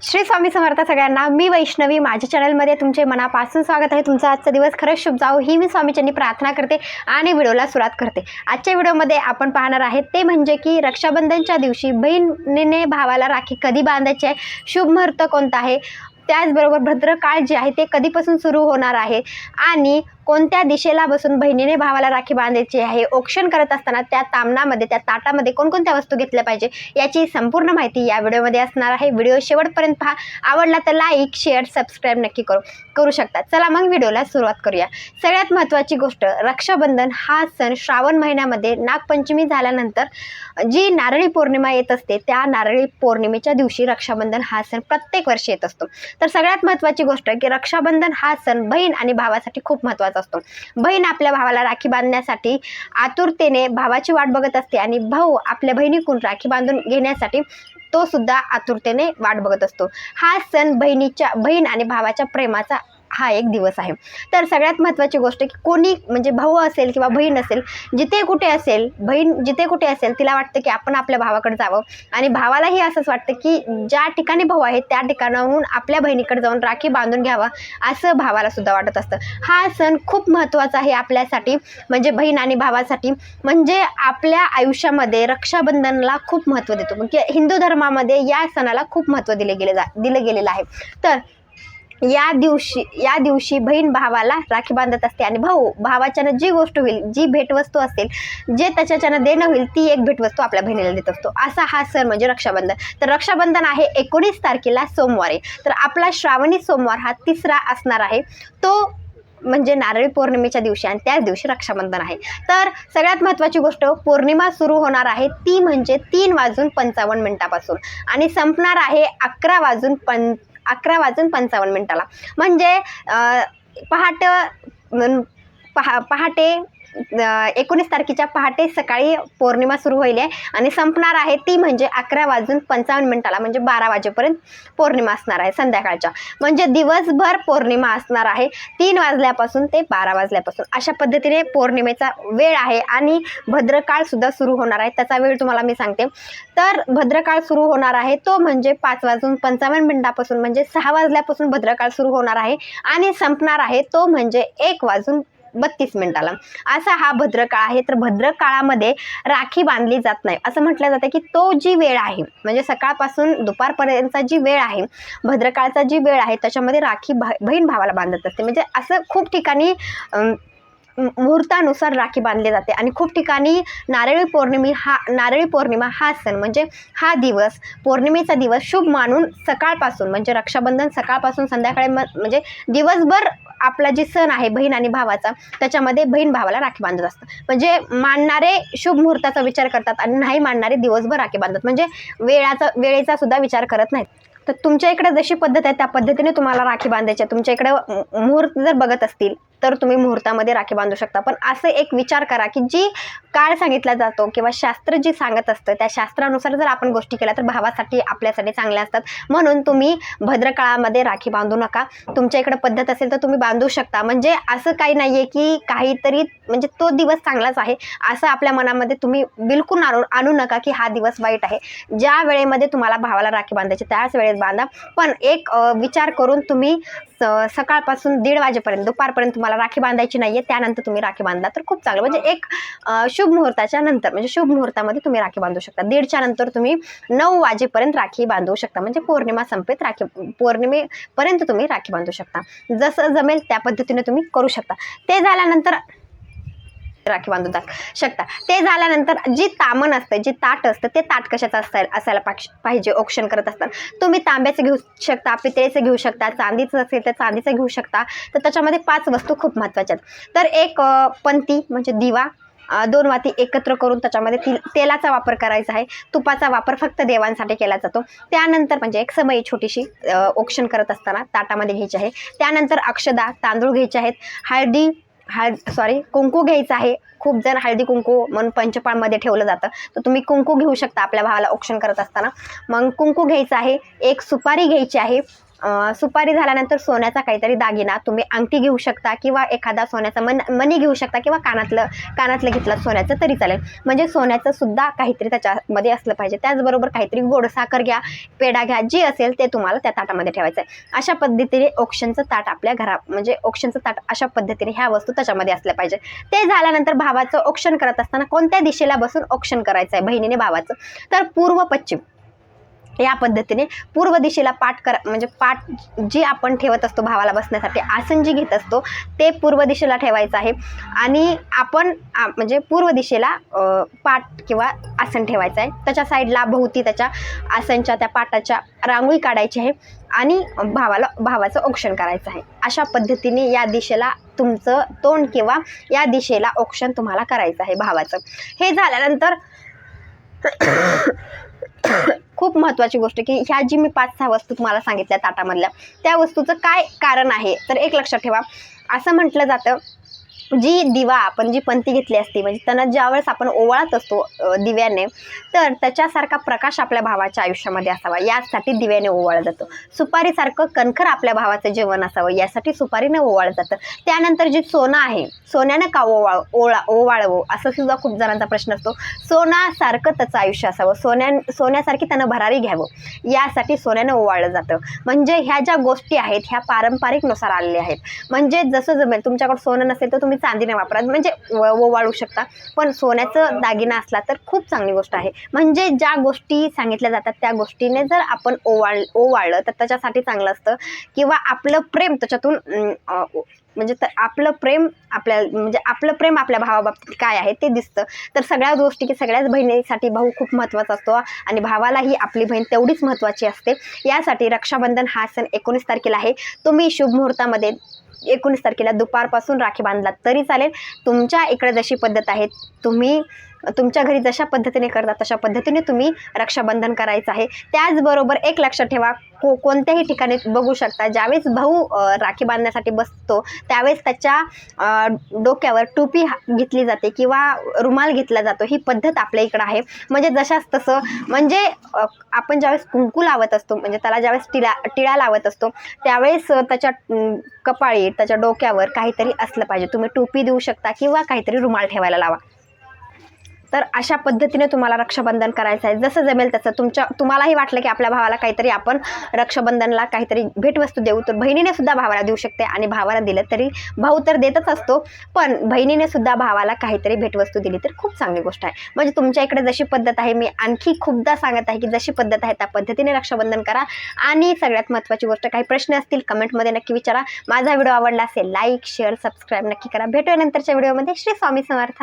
श्री स्वामी समर्थ सगळ्यांना मी वैष्णवी माझ्या चॅनलमध्ये तुमचे मनापासून स्वागत आहे. तुमचा आजचा दिवस खरंच शुभ जाओ ही मी स्वामीच्यांनी प्रार्थना करते आणि व्हिडिओला सुरुवात करते. आजच्या व्हिडिओमध्ये आपण पाहणार आहे ते म्हणजे की रक्षाबंधनच्या दिवशी बहिणीने भावाला राखी कधी बांधायची आहे शुभ मुहूर्त कोणता आहे त्याचबरोबर भद्रकाळ जे आहे ते कधीपासून सुरू होणार आहे आणि कोणत्या दिशेला बसून बहिणीने भावाला राखी बांधायची आहे? औक्षण करत असताना त्या तामणामध्ये त्या ताटामध्ये कोणकोणत्या वस्तू घेतल्या पाहिजे? याची संपूर्ण माहिती या व्हिडिओमध्ये असणार आहे. व्हिडिओ शेवटपर्यंत पहा. आवडला तर लाईक शेअर सबस्क्राईब नक्की करू करू शकता. चला मग व्हिडिओला सुरुवात करूया. सगळ्यात महत्त्वाची गोष्ट रक्षाबंधन हा सण श्रावण महिन्यामध्ये नागपंचमी झाल्यानंतर जी नारळी पौर्णिमा येत असते त्या नारळी पौर्णिमेच्या दिवशी रक्षाबंधन हा सण प्रत्येक वर्षी येत असतो. तर सगळ्यात महत्त्वाची गोष्ट की रक्षाबंधन हा सण बहीण आणि भावासाठी खूप महत्त्वाचा असतो. बहीण आपल्या भावाला राखी बांधण्यासाठी आतुरतेने भावाची वाट बघत असते आणि भाऊ आपल्या बहिणीकडून राखी बांधून घेण्यासाठी तो सुद्धा आतुरतेने वाट बघत असतो. हा सण बहिणीच्या बहीण आणि भावाच्या प्रेमाचा हा एक दिवस आहे. तर सगळ्यात महत्त्वाची गोष्ट की कोणी म्हणजे भाऊ असेल किंवा बहीण असेल जिथे कुठे असेल बहीण जिथे कुठे असेल तिला वाटतं की आपण आपल्या भावाकडे जावं. आणि भावालाही असंच वाटतं की ज्या ठिकाणी भाऊ आहे त्या ठिकाणाहून आपल्या बहिणीकडे जाऊन राखी बांधून घ्यावा असं भावाला सुद्धा वाटत असतं. हा सण खूप महत्त्वाचा आहे आपल्यासाठी म्हणजे बहीण आणि भावासाठी. म्हणजे आपल्या आयुष्यामध्ये रक्षाबंधनला खूप महत्त्व देतो. म्हणजे हिंदू धर्मामध्ये या सणाला खूप महत्त्व दिले गेले जा दिलं गेलेलं आहे. तर या दिवशी या दिवशी बहीण भावाला राखी बांधत असते. आणि भाऊ भावाच्यानं जी गोष्ट होईल जी भेटवस्तू असेल जे त्याच्याच्यानं देणं होईल ती एक भेटवस्तू आपल्या बहिणीला देत असतो. असा हा सण म्हणजे रक्षाबंधन. तर रक्षाबंधन आहे एकोणीस तारखेला सोमवारी. तर आपला श्रावणी सोमवार हा तिसरा असणार आहे. तो म्हणजे नारळी पौर्णिमेच्या दिवशी आणि त्याच दिवशी रक्षाबंधन आहे. तर सगळ्यात महत्त्वाची गोष्ट पौर्णिमा सुरू होणार आहे ती म्हणजे तीन वाजून पंचावन्न मिनिटापासून. आणि संपणार आहे अकरा वाजून पं अकरा वाजून पंचावन्न मिनिटाला. म्हणजे पहाट पहा पहाटे एकोणीस तारखेच्या पहाटे सकाळी पौर्णिमा सुरू होईल आहे. आणि संपणार आहे ती म्हणजे अकरा वाजून पंचावन्न मिनिटाला म्हणजे बारा वाजेपर्यंत पौर्णिमा असणार आहे संध्याकाळच्या. म्हणजे दिवसभर पौर्णिमा असणार आहे. तीन वाजल्यापासून ते बारा वाजल्यापासून. अशा पद्धतीने पौर्णिमेचा वेळ आहे आणि भद्रकाळसुद्धा सुरू होणार आहे. त्याचा वेळ तुम्हाला मी सांगते. तर भद्रकाळ सुरू होणार आहे. तो म्हणजे पाच वाजून पंचावन्न मिनिटापासून म्हणजे सहा वाजल्यापासून भद्रकाळ सुरू होणार आहे. आणि संपणार आहे तो म्हणजे एक वाजून बत्तीस मिनिटाला. असा हा भद्रकाळ आहे. तर भद्रकाळामध्ये राखी बांधली जात नाही. असं म्हटलं जातं की तो जी वेळ आहे म्हणजे सकाळपासून दुपारपर्यंतचा जी वेळ आहे भद्रकाळचा जी वेळ आहे त्याच्यामध्ये राखी भा बहीण भावाला बांधत असते. म्हणजे असं खूप ठिकाणी मुहूर्तानुसार राखी बांधली जाते. आणि खूप ठिकाणी नारळी पौर्णिमी हा नारळी पौर्णिमा हा सण म्हणजे हा दिवस पौर्णिमेचा दिवस शुभ मानून सकाळपासून म्हणजे रक्षाबंधन सकाळपासून संध्याकाळी म्हणजे दिवसभर आपला जे सण आहे बहीण आणि भावाचा त्याच्यामध्ये बहीण भावाला राखी बांधत असतं. म्हणजे मानणारे शुभ मुहूर्ताचा विचार करतात आणि नाही मानणारे दिवसभर राखी बांधतात. म्हणजे वेळाचा वेळेचा सुद्धा विचार करत नाहीत. तर तुमच्या इकडे जशी पद्धत आहे त्या पद्धतीने तुम्हाला राखी बांधायची आहे. तुमच्या इकडे मुहूर्त जर बघत असतील तर तुम्ही मुहूर्तामध्ये राखी बांधू शकता. पण असं एक विचार करा की जी काळ सांगितला जातो किंवा शास्त्र जी सांगत असतं त्या शास्त्रानुसार जर आपण गोष्टी केल्या तर भावासाठी आपल्यासाठी चांगल्या असतात. म्हणून तुम्ही भद्रकाळामध्ये राखी बांधू नका. तुमच्या इकडे पद्धत असेल तर तुम्ही बांधू शकता. म्हणजे असं काही नाही आहे की काहीतरी म्हणजे तो दिवस चांगलाच आहे. असं आपल्या मनामध्ये तुम्ही बिलकुल आणू आणू नका की हा दिवस वाईट आहे. ज्या वेळेमध्ये तुम्हाला भावाला राखी बांधायची त्याच वेळेत बांधा. पण एक विचार करून तुम्ही सकाळपासून दीड वाजेपर्यंत दुपारपर्यंत तुम्हाला राखी बांधायची नाही आहे त्यानंतर तुम्ही राखी बांधला तर खूप चांगलं. म्हणजे एक शुभ मुहूर्ताच्या नंतर म्हणजे शुभ मुहूर्तामध्ये तुम्ही राखी बांधू शकता. दीडच्या नंतर तुम्ही नऊ वाजेपर्यंत राखी बांधू शकता. म्हणजे पौर्णिमा संपेत राखी पौर्णिमेपर्यंत तुम्ही राखी बांधू शकता. जसं जमेल त्या पद्धतीने तुम्ही करू शकता. ते झाल्यानंतर राखी बांधून टाक. शकता. ते झाल्यानंतर जी तामण असतं जी ताट असतं ते ताट कशाचं असायला असायला पाक्ष- पाहिजे ऑप्शन करत असतात. तुम्ही तांब्याचं घेऊ शकता पितळेचं घेऊ शकता चांदीचं असेल तर चांदीचं घेऊ शकता तर त्याच्यामध्ये पाच वस्तू खूप महत्त्वाच्या आहेत. तर एक पंती म्हणजे दिवा दोन वाती एकत्र करून त्याच्यामध्ये ती तेलाचा वापर करायचा आहे. तुपाचा वापर फक्त देवांसाठी केला जातो. त्यानंतर म्हणजे एक समयी छोटीशी ओक्षण करत असताना ताटामध्ये घ्यायची आहे. त्यानंतर अक्षदा तांदूळ घ्यायचे आहेत. हळदी हळद सॉरी कुंकू घ्यायचं आहे. खूप जण हळदी कुंकू म्हणून पंचपाळमध्ये ठेवलं जातं. तर तुम्ही कुंकू घेऊ शकता आपल्या भावाला औक्षण करत असताना. मग कुंकू घ्यायचं आहे. एक सुपारी घ्यायची आहे. सुपारी झाल्यानंतर सोन्याचा काहीतरी दागिना तुम्ही अंगठी घेऊ शकता किंवा एखादा सोन्याचा मन मनी घेऊ शकता किंवा कानातलं कानातलं घेतलं सोन्याचं तरी चालेल. म्हणजे सोन्याचं सुद्धा काहीतरी त्याच्यामध्ये असलं पाहिजे. त्याचबरोबर काहीतरी गोड साखर घ्या पेढा घ्या जे असेल ते तुम्हाला त्या ताटामध्ये ठेवायचं आहे अशा पद्धतीने ऑक्शनचं ताट आपल्या घरा म्हणजे ऑक्शनचं ताट अशा पद्धतीने ह्या वस्तू त्याच्यामध्ये असल्या पाहिजे ते झाल्यानंतर भावाचं ऑक्शन करत असताना कोणत्या दिशेला बसून ऑक्शन करायचं आहे बहिणीने भावाचं. तर पूर्व पश्चिम. या पद्धतीने पूर्व दिशेला पाठ कर म्हणजे पाठ जी आपण ठेवत असतो भावाला बसण्यासाठी आसन जी घेत असतो ते पूर्व दिशेला ठेवायचं आहे. आणि आपण म्हणजे पूर्व दिशेला पाठ किंवा आसन ठेवायचं आहे. त्याच्या साईडला भोवती त्याच्या आसनच्या त्या पाटाच्या रांगोळी काढायची आहे आणि भावाला भावाचं औक्षण करायचं आहे. अशा पद्धतीने या दिशेला तुमचं तोंड किंवा या दिशेला औक्षण तुम्हाला करायचं आहे भावाचं. हे झाल्यानंतर खूप महत्त्वाची गोष्ट की ह्या जी मी पाच सहा वस्तू तुम्हाला सांगितल्या ताटामधल्या त्या वस्तूचं काय कारण आहे? तर एक लक्षात ठेवा. असं म्हटलं जातं जी दिवा आपण जी पंथी घेतली असते म्हणजे त्यांना ज्यावेळेस आपण ओवाळत असतो दिव्याने तर त्याच्यासारखा प्रकाश आपल्या भावाच्या आयुष्यामध्ये असावा. यासाठी दिव्याने ओवाळलं जातं. सुपारीसारखं कणखर आपल्या भावाचं जेवण असावं यासाठी सुपारीने ओवाळलं जातं. त्यानंतर जी सोनं आहे सोन्यानं का ओवाळ ओळा ओवाळवं असं सुद्धा खूप जणांचा प्रश्न असतो. सोन्यासारखं त्याचं आयुष्य असावं. सोन्या सोन्यासारखी त्यानं भरारी घ्यावं. यासाठी सोन्यानं ओवाळलं जातं. म्हणजे ह्या ज्या गोष्टी आहेत ह्या पारंपरिकनुसार आलेल्या आहेत. म्हणजे जसं जमेल तुमच्याकडे सोनं नसेल तर तुम्ही चांदी नाही वापरात. म्हणजे व- ओवाळू शकता. पण सोन्याचं दागिना असला तर खूप चांगली गोष्ट आहे. म्हणजे ज्या गोष्टी सांगितल्या जातात त्या गोष्टीने जर आपण ओवाळ ओवाळलं तर त्याच्यासाठी चांगलं असतं. किंवा आपलं प्रेम त्याच्यातून म्हणजे तर आपलं प्रेम आपल्या म्हणजे आपलं प्रेम आपल्या भावाबाबतीत काय आहे ते दिसतं. तर सगळ्या गोष्टी की सगळ्याच बहिणीसाठी भाऊ खूप महत्त्वाचा असतो. आणि भावालाही आपली बहीण तेवढीच महत्त्वाची असते. यासाठी रक्षाबंधन हा सण एकोणीस तारखेला आहे. तुम्ही शुभ मुहूर्तामध्ये एकोणीस तारखेला दुपारपासून राखी बांधलात तरी चालेल. तुमच्या इकडे जशी पद्धत आहे तुम्ही तुमच्या घरी जशा पद्धतीने करता तशा पद्धतीने तुम्ही रक्षाबंधन करायचं आहे. त्याचबरोबर एक लक्षात ठेवा को कोणत्याही ठिकाणी बघू शकता ज्यावेळेस भाऊ राखी बांधण्यासाठी बसतो त्यावेळेस त्याच्या डोक्यावर टोपी हा- घेतली जाते किंवा रुमाल घेतला जातो ही पद्धत आपल्या इकडं आहे. म्हणजे जशाच तसं म्हणजे आपण ज्यावेळेस कुंकू लावत असतो म्हणजे त्याला ज्यावेळेस टिळा टिळा लावत असतो त्यावेळेस त्याच्या कपाळी त्याच्या डोक्यावर काहीतरी असलं पाहिजे. तुम्ही टोपी देऊ शकता किंवा काहीतरी रुमाल ठेवायला लावा. तर अशा पद्धतीने तुम्हाला रक्षाबंधन करायचं आहे. जसं जमेल तसं तुमच्या तुम्हालाही वाटलं की आपल्या भावाला काहीतरी आपण रक्षाबंधनला काहीतरी भेटवस्तू देऊ तर बहिणीने सुद्धा भावाला देऊ शकते आणि भावाला दिलं तरी भाऊ तर देतच असतो पण बहिणीने सुद्धा भावाला काहीतरी भेटवस्तू दिली तर खूप चांगली गोष्ट आहे. म्हणजे तुमच्या इकडे जशी पद्धत आहे मी आणखी खूपदा सांगत आहे की जशी पद्धत आहे त्या पद्धतीने रक्षाबंधन करा. आणि सगळ्यात महत्त्वाची गोष्ट काही प्रश्न असतील कमेंटमध्ये नक्की विचारा. माझा व्हिडिओ आवडला असेल लाईक शेअर सबस्क्राईब नक्की करा. भेटूया नंतरच्या व्हिडिओमध्ये. श्री स्वामी समर्थ.